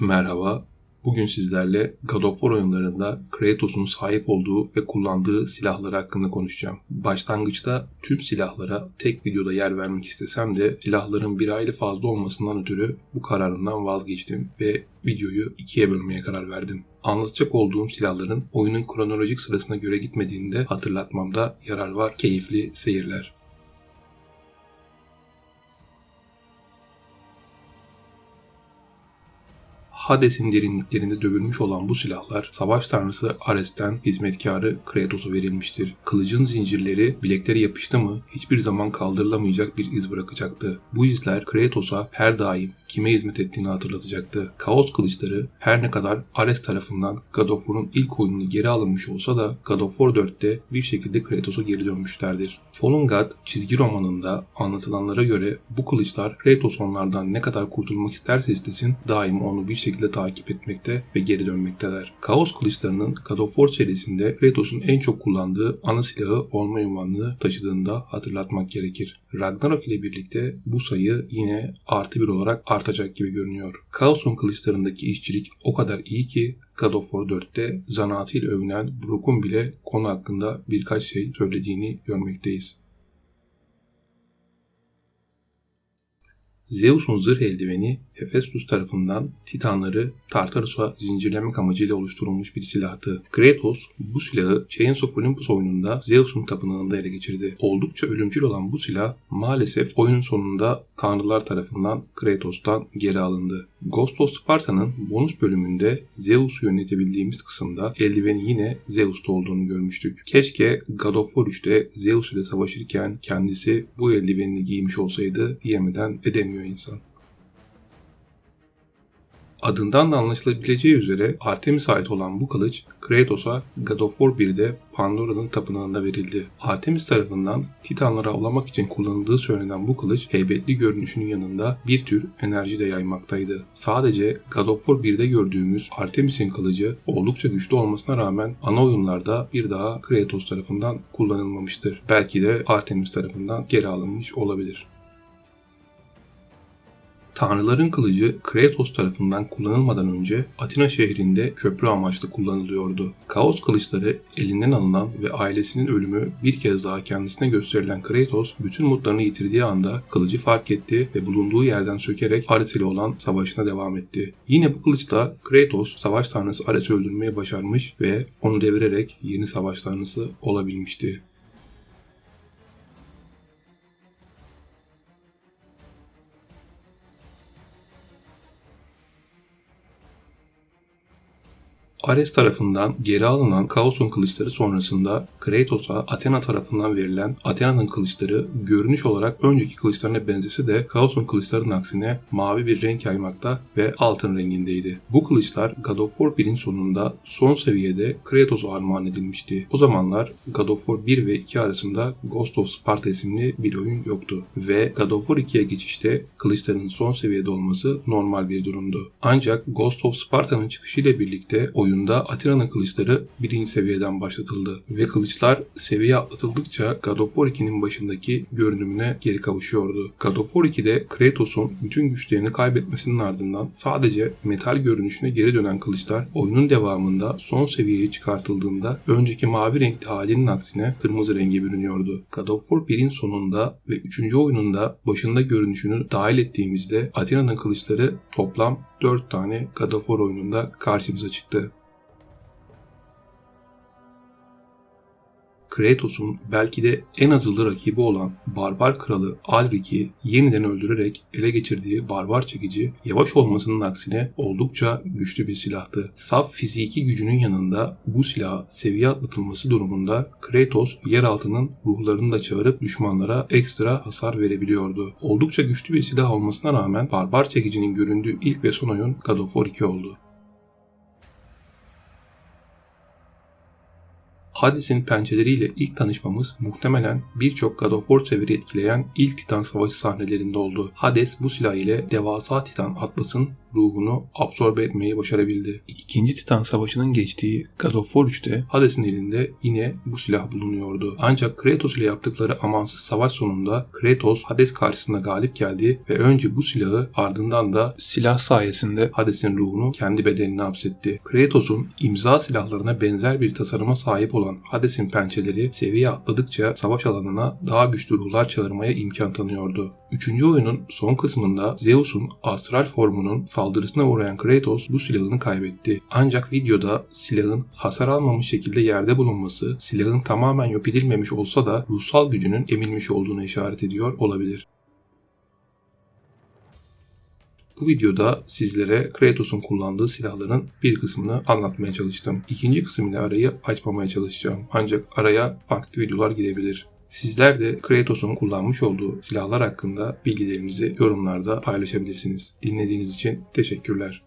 Merhaba. Bugün sizlerle God of War oyunlarında Kratos'un sahip olduğu ve kullandığı silahları hakkında konuşacağım. Başlangıçta tüm silahlara tek videoda yer vermek istesem de silahların bir aile fazla olmasından ötürü bu kararımdan vazgeçtim ve videoyu ikiye bölmeye karar verdim. Anlatacak olduğum silahların oyunun kronolojik sırasına göre gitmediğini de hatırlatmamda yarar var. Keyifli seyirler. Hades'in derinliklerinde dövülmüş olan bu silahlar savaş tanrısı Ares'ten hizmetkarı Kratos'a verilmiştir. Kılıcın zincirleri bilekleri yapıştı mı hiçbir zaman kaldırılamayacak bir iz bırakacaktı. Bu izler Kratos'a her daim kime hizmet ettiğini hatırlatacaktı. Kaos kılıçları her ne kadar Ares tarafından God of War'un ilk oyununu geri alınmış olsa da God of War 4'te bir şekilde Kratos'a geri dönmüşlerdir. Fallen God çizgi romanında anlatılanlara göre bu kılıçlar Kratos onlardan ne kadar kurtulmak isterse istesin daim onu bir şekilde takip etmekte ve geri dönmekteler. Kaos kılıçlarının God of War serisinde Kratos'un en çok kullandığı ana silahı olma ünvanını taşıdığını da hatırlatmak gerekir. Ragnarok ile birlikte bu sayı yine artı bir olarak artacak gibi görünüyor. Kaos'un kılıçlarındaki işçilik o kadar iyi ki God of War 4'te zanaatıyla övünen Brook'un bile konu hakkında birkaç şey söylediğini görmekteyiz. Zeus'un zırh eldiveni Hephaestus tarafından Titanları Tartarus'a zincirlemek amacıyla oluşturulmuş bir silahtı. Kratos bu silahı Chains of Olympus oyununda Zeus'un tapınağında ele geçirdi. Oldukça ölümcül olan bu silah maalesef oyunun sonunda tanrılar tarafından Kratos'tan geri alındı. Ghost of Sparta'nın bonus bölümünde Zeus'u yönetebildiğimiz kısımda eldiveni yine Zeus'ta olduğunu görmüştük. Keşke God of War 3'te Zeus ile savaşırken kendisi bu eldivenini giymiş olsaydı diyemeden edemiyor insan. Adından da anlaşılabileceği üzere Artemis'e ait olan bu kılıç Kratos'a God of War 1'de Pandora'nın tapınağında verildi. Artemis tarafından Titanları avlamak için kullanıldığı söylenen bu kılıç heybetli görünüşünün yanında bir tür enerji de yaymaktaydı. Sadece God of War 1'de gördüğümüz Artemis'in kılıcı oldukça güçlü olmasına rağmen ana oyunlarda bir daha Kratos tarafından kullanılmamıştır. Belki de Artemis tarafından geri alınmış olabilir. Tanrıların kılıcı Kratos tarafından kullanılmadan önce Atina şehrinde köprü amaçlı kullanılıyordu. Kaos kılıçları elinden alınan ve ailesinin ölümü bir kez daha kendisine gösterilen Kratos bütün mutlarını yitirdiği anda kılıcı fark etti ve bulunduğu yerden sökerek Ares ile olan savaşına devam etti. Yine bu kılıçla Kratos savaş tanrısı Ares'i öldürmeyi başarmış ve onu devirerek yeni savaş tanrısı olabilmişti. Ares tarafından geri alınan Kaos'un kılıçları sonrasında Kratos'a Athena tarafından verilen Athena'nın kılıçları görünüş olarak önceki kılıçlarına benzese de Kaos'un kılıçlarının aksine mavi bir renk yaymakta ve altın rengindeydi. Bu kılıçlar God of War 1'in sonunda son seviyede Kratos'a armağan edilmişti. O zamanlar God of War 1 ve 2 arasında Ghost of Sparta isimli bir oyun yoktu ve God of War 2'ye geçişte kılıçların son seviyede olması normal bir durumdu. Ancak Ghost of Sparta'nın çıkışıyla birlikte oyun oyunda Atina'nın kılıçları birinci seviyeden başlatıldı ve kılıçlar seviye atlatıldıkça God of War 2'nin başındaki görünümüne geri kavuşuyordu. God of War 2'de Kratos'un bütün güçlerini kaybetmesinin ardından sadece metal görünüşüne geri dönen kılıçlar oyunun devamında son seviyeye çıkartıldığında önceki mavi renkli halinin aksine kırmızı renge bürünüyordu. God of War 1'in sonunda ve 3. oyununda başında görünüşünü dahil ettiğimizde Atina'nın kılıçları toplam 4 tane God of War oyununda karşımıza çıktı. Kratos'un belki de en azılı rakibi olan barbar kralı Alric'i yeniden öldürerek ele geçirdiği barbar çekici yavaş olmasının aksine oldukça güçlü bir silahtı. Saf fiziki gücünün yanında bu silah seviye atlatılması durumunda Kratos yeraltının ruhlarını da çağırıp düşmanlara ekstra hasar verebiliyordu. Oldukça güçlü bir silah olmasına rağmen barbar çekicinin göründüğü ilk ve son oyun God of War 2 oldu. Hades'in pençeleriyle ilk tanışmamız muhtemelen birçok God of War severi etkileyen ilk Titan Savaşı sahnelerinde oldu. Hades bu silah ile devasa Titan Atlas'ın ruhunu absorbe etmeyi başarabildi. İkinci Titan Savaşı'nın geçtiği God of War 3'te Hades'in elinde yine bu silah bulunuyordu. Ancak Kratos ile yaptıkları amansız savaş sonunda Kratos Hades karşısında galip geldi ve önce bu silahı ardından da silah sayesinde Hades'in ruhunu kendi bedenine hapsetti. Kratos'un imza silahlarına benzer bir tasarıma sahip olan Hades'in pençeleri seviye atladıkça savaş alanına daha güçlü ruhlar çağırmaya imkan tanıyordu. Üçüncü oyunun son kısmında Zeus'un astral formunun saldırısına uğrayan Kratos bu silahını kaybetti. Ancak videoda silahın hasar almamış şekilde yerde bulunması silahın tamamen yok edilmemiş olsa da ruhsal gücünün emilmiş olduğunu işaret ediyor olabilir. Bu videoda sizlere Kratos'un kullandığı silahların bir kısmını anlatmaya çalıştım. İkinci kısım ile arayı açmamaya çalışacağım. Ancak araya farklı videolar girebilir. Sizler de Kratos'un kullanmış olduğu silahlar hakkında bilgilerinizi yorumlarda paylaşabilirsiniz. Dinlediğiniz için teşekkürler.